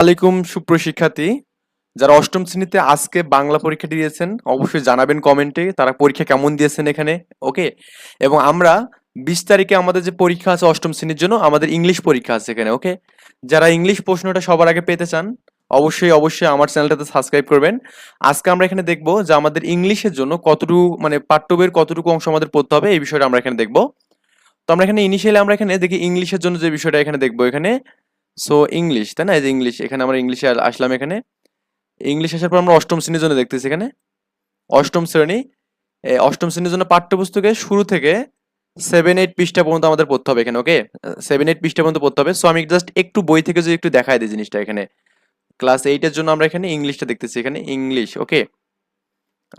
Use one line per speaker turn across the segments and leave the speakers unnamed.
আলাইকুম সুপ্রশিক্ষার্থী যারা অষ্টম শ্রেণীতে আজকে বাংলা পরীক্ষা দিয়েছেন, অবশ্যই জানাবেন কমেন্টে তারা পরীক্ষা কেমন দিয়েছেন এখানে, ওকে? এবং আমরা বিশ তারিখে আমাদের যে পরীক্ষা আছে অষ্টম শ্রেণির জন্য, আমাদের ইংলিশ পরীক্ষা আছে এখানে, ওকে? যারা ইংলিশ প্রশ্নটা সবার আগে পেতে চান, অবশ্যই অবশ্যই আমার চ্যানেলটাতে সাবস্ক্রাইব করবেন। আজকে আমরা এখানে দেখব যে আমাদের ইংলিশের জন্য কতটুকু মানে পাঠ্যবের কতটুকু অংশ আমাদের পড়তে হবে, এই বিষয়টা আমরা এখানে দেখব। তো আমরা এখানে ইনিশিয়ালি আমরা এখানে দেখি ইংলিশের জন্য যে বিষয়টা এখানে দেখব, এখানে সো ইংলিশ তাই না? এই যে ইংলিশ এখানে আমরা ইংলিশে আসলাম এখানে। ইংলিশ আসার পর আমরা অষ্টম শ্রেণির জন্য দেখতেছি এখানে। অষ্টম শ্রেণি অষ্টম শ্রেণির জন্য পাঠ্যপুস্তকের শুরু থেকে সেভেন এইট পৃষ্ঠা পর্যন্ত আমাদের পড়তে হবে এখানে ওকে সেভেন এইট পৃষ্ঠা পর্যন্ত পড়তে হবে। সো আমি জাস্ট একটু বই থেকে যদি একটু দেখাই দিই জিনিসটা এখানে। ক্লাস এইটের জন্য আমরা এখানে ইংলিশটা দেখতেছি এখানে ইংলিশ ওকে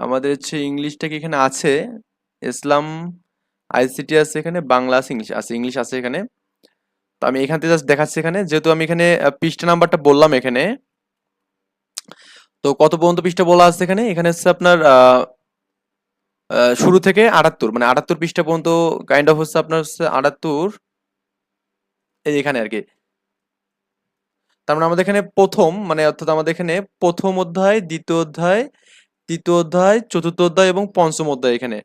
আমাদের হচ্ছে ইংলিশটা কি এখানে আছে? ইসলাম আইসিটি আছে এখানে, বাংলা আছে ইংলিশ আছে ইংলিশ আছে এখানে। তো আমি এখান থেকে জাস্ট দেখাচ্ছি এখানে। যেহেতু আমি এখানে পৃষ্ঠা নাম্বারটা বললাম এখানে। তো কত পর্যন্ত পৃষ্ঠা বলা আছে এখানে? এখানে হচ্ছে আপনার শুরু থেকে আটাত্তর। মানে আটাত্তর পৃষ্ঠা পর্যন্ত কাইন্ড অফ হচ্ছে আপনার হচ্ছে আটাত্তর। এই এখানে আর কি। তার মানে আমাদের এখানে প্রথম মানে অর্থাৎ আমাদের এখানে প্রথম অধ্যায়, দ্বিতীয় অধ্যায় তৃতীয় অধ্যায়, চতুর্থ অধ্যায় এবং পঞ্চম অধ্যায় এখানে।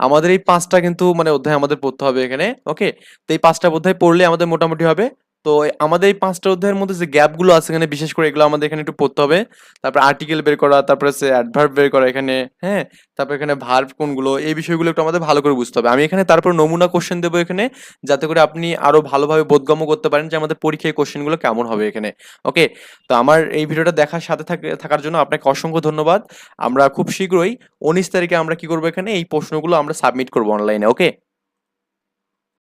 আমাদের এই পাঁচটা কিন্তু মানে অধ্যায় আমাদের পড়তে হবে এখানে ওকে তো এই পাঁচটা অধ্যায় পড়লে আমাদের মোটামুটি হবে তো আমাদের এই পাঁচটা অধ্যায়ের মধ্যে যে গ্যাপগুলো আছে এখানে, বিশেষ করে এগুলো আমাদের এখানে একটু পড়তে হবে। তারপর আর্টিকেল বের করা, তারপরে হচ্ছে অ্যাডভার্ব বের করা এখানে হ্যাঁ? তারপর এখানে ভার্ব কোনগুলো, এই বিষয়গুলো একটু আমাদের ভালো করে বুঝতে হবে। আমি এখানে তারপর নমুনা কোশ্চেন দেবো এখানে, যাতে করে আপনি আরও ভালোভাবে বোধগম্য করতে পারেন যে আমাদের পরীক্ষায় কোশ্চেনগুলো কেমন হবে এখানে। ওকে? তো আমার এই ভিডিওটা দেখার সাথে থাক- থাকার জন্য আপনাকে অসংখ্য ধন্যবাদ। আমরা খুব শীঘ্রই উনিশ তারিখে আমরা কি করব এখানে? এই প্রশ্নগুলো আমরা সাবমিট করব অনলাইনে ওকে?